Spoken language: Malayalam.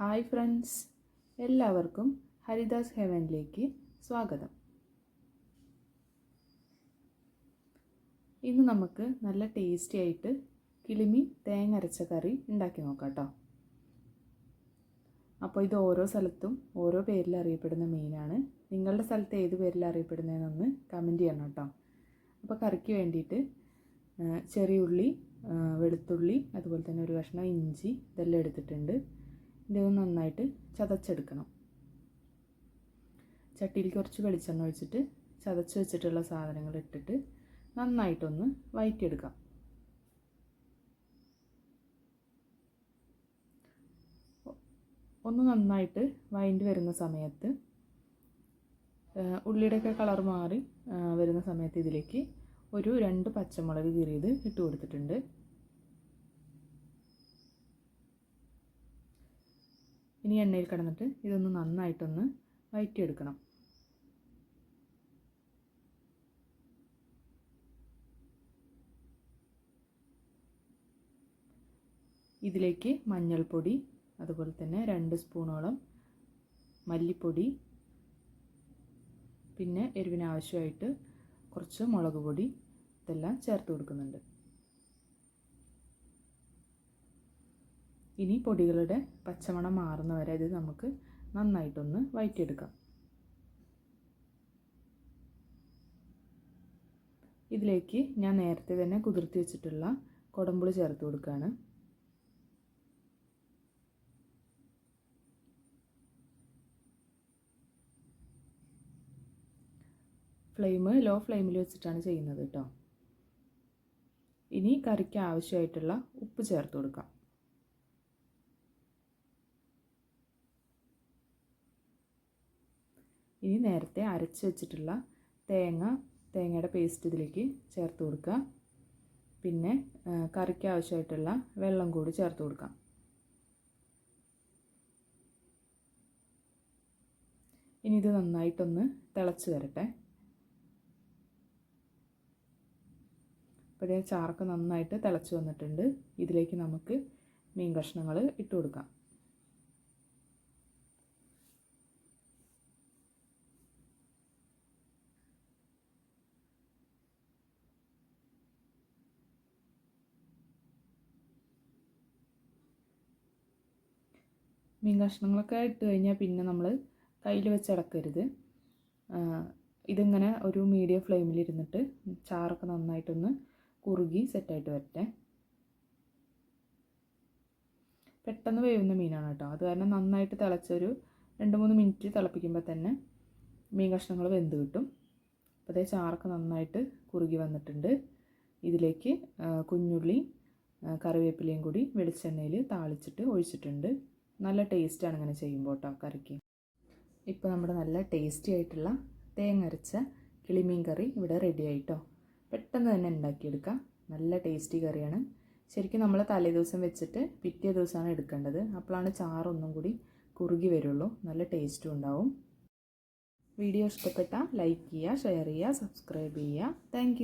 Hi friends. എല്ലാവർക്കും ഹരിദാസ് ഹെവനിലേക്ക് സ്വാഗതം. ഇന്ന് നമുക്ക് നല്ല ടേസ്റ്റി ആയിട്ട് കിളിമി തേങ്ങ അരച്ച കറി ഉണ്ടാക്കി നോക്കാം കേട്ടോ. അപ്പോൾ ഇത് ഓരോ സ്ഥലത്തും ഓരോ പേരിൽ അറിയപ്പെടുന്ന മീനാണ് നിങ്ങളുടെ സ്ഥലത്ത് ഏത് പേരിൽ അറിയപ്പെടുന്നതെന്നൊന്ന് കമന്റ് ചെയ്യണം കേട്ടോ. അപ്പോൾ കറിക്ക് വേണ്ടിയിട്ട് ചെറിയ ഉള്ളി വെളുത്തുള്ളി അതുപോലെ തന്നെ ഒരു കഷ്ണം ഇഞ്ചി ഇതെല്ലാം എടുത്തിട്ടുണ്ട്. ഇതൊന്ന് നന്നായിട്ട് ചതച്ചെടുക്കണം. ചട്ടിയിൽ കുറച്ച് വെളിച്ചെണ്ണ ഒഴിച്ചിട്ട് ചതച്ച് വെച്ചിട്ടുള്ള സാധനങ്ങൾ ഇട്ടിട്ട് നന്നായിട്ടൊന്ന് വഴറ്റിയെടുക്കാം ഒന്ന് നന്നായിട്ട് വഴണ്ടി വരുന്ന സമയത്ത് ഉള്ളിയുടെയൊക്കെ കളർ മാറി വരുന്ന സമയത്ത് ഇതിലേക്ക് ഒരു രണ്ട് പച്ചമുളക് കീറിയത് ഇട്ട് കൊടുത്തിട്ടുണ്ട്. ഇനി എണ്ണയിൽ കിടന്നിട്ട് ഇതൊന്ന് നന്നായിട്ടൊന്ന് വഴറ്റിയെടുക്കണം ഇതിലേക്ക് മഞ്ഞൾപ്പൊടി അതുപോലെ തന്നെ രണ്ട് സ്പൂണോളം മല്ലിപ്പൊടി പിന്നെ എരിവിനാവശ്യമായിട്ട് കുറച്ച് മുളക് പൊടി ഇതെല്ലാം ചേർത്ത് കൊടുക്കുന്നുണ്ട്. ഇനി പൊടികളുടെ പച്ചമണം മാറുന്ന വരെ ഇത് നമുക്ക് നന്നായിട്ടൊന്ന് വഴറ്റിയെടുക്കാം ഇതിലേക്ക് ഞാൻ നേരത്തെ തന്നെ കുതിർത്തി വെച്ചിട്ടുള്ള കുടമ്പുളി ചേർത്ത് കൊടുക്കുകയാണ്. ഫ്ലെയിം ലോ ഫ്ലെയിമിൽ വെച്ചിട്ടാണ് ചെയ്യുന്നത് കേട്ടോ. ഇനി കറിക്ക് ആവശ്യമായിട്ടുള്ള ഉപ്പ് ചേർത്ത് കൊടുക്കാം. ഇനി നേരത്തെ അരച്ച് വെച്ചിട്ടുള്ള തേങ്ങ തേങ്ങയുടെ പേസ്റ്റ് ഇതിലേക്ക് ചേർത്ത് കൊടുക്കുക. പിന്നെ കറിക്ക് ആവശ്യമായിട്ടുള്ള വെള്ളം കൂടി ചേർത്ത് കൊടുക്കാം. ഇനി ഇത് നന്നായിട്ടൊന്ന് തിളച്ച് വരട്ടെ. അപ്പോൾ ചാർക്ക് നന്നായിട്ട് തിളച്ച് വന്നിട്ടുണ്ട്. ഇതിലേക്ക് നമുക്ക് മീൻ കഷ്ണങ്ങൾ ഇട്ട് കൊടുക്കാം. മീൻ കഷ്ണങ്ങളൊക്കെ ഇട്ട് കഴിഞ്ഞാൽ പിന്നെ നമ്മൾ കയ്യിൽ വെച്ച് ഇളക്കരുത് ഇതിങ്ങനെ ഒരു മീഡിയം ഫ്ലെയിമിലിരുന്നിട്ട് ചാറൊക്കെ നന്നായിട്ടൊന്ന് കുറുകി സെറ്റായിട്ട് വരട്ടെ. പെട്ടെന്ന് വേവുന്ന മീനാണ് കേട്ടോ. അത് കാരണം നന്നായിട്ട് തിളച്ചൊരു രണ്ട് മൂന്ന് മിനിറ്റ് തിളപ്പിക്കുമ്പോൾ തന്നെ മീൻ കഷ്ണങ്ങൾ വെന്ത് കിട്ടും. അപ്പോൾ അതേ ചാറൊക്കെ നന്നായിട്ട് കുറുകി വന്നിട്ടുണ്ട്. ഇതിലേക്ക് കുഞ്ഞുള്ളി കറിവേപ്പിലയും കൂടി വെളിച്ചെണ്ണയിൽ താളിച്ചിട്ട് ഒഴിച്ചിട്ടുണ്ട്. നല്ല ടേസ്റ്റാണ് ഇങ്ങനെ ചെയ്യുമ്പോൾ കേട്ടോ കറിക്ക്. ഇപ്പോൾ നമ്മുടെ നല്ല ടേസ്റ്റി ആയിട്ടുള്ള തേങ്ങ അരച്ച കിളിമീൻ കറി ഇവിടെ റെഡി ആയിട്ടോ. പെട്ടെന്ന് തന്നെ ഉണ്ടാക്കിയെടുക്കാം. നല്ല ടേസ്റ്റി കറിയാണ്. ശരിക്കും നമ്മൾ തലേ ദിവസം വെച്ചിട്ട് പിറ്റേ ദിവസമാണ് എടുക്കേണ്ടത്. അപ്പോഴാണ് ചാറൊന്നും കൂടി കുറുകി വരുള്ളൂ. നല്ല ടേസ്റ്റും ഉണ്ടാവും. വീഡിയോ ഇഷ്ടപ്പെട്ടാൽ ലൈക്ക് ചെയ്യുക ഷെയർ ചെയ്യുക സബ്സ്ക്രൈബ് ചെയ്യുക. താങ്ക്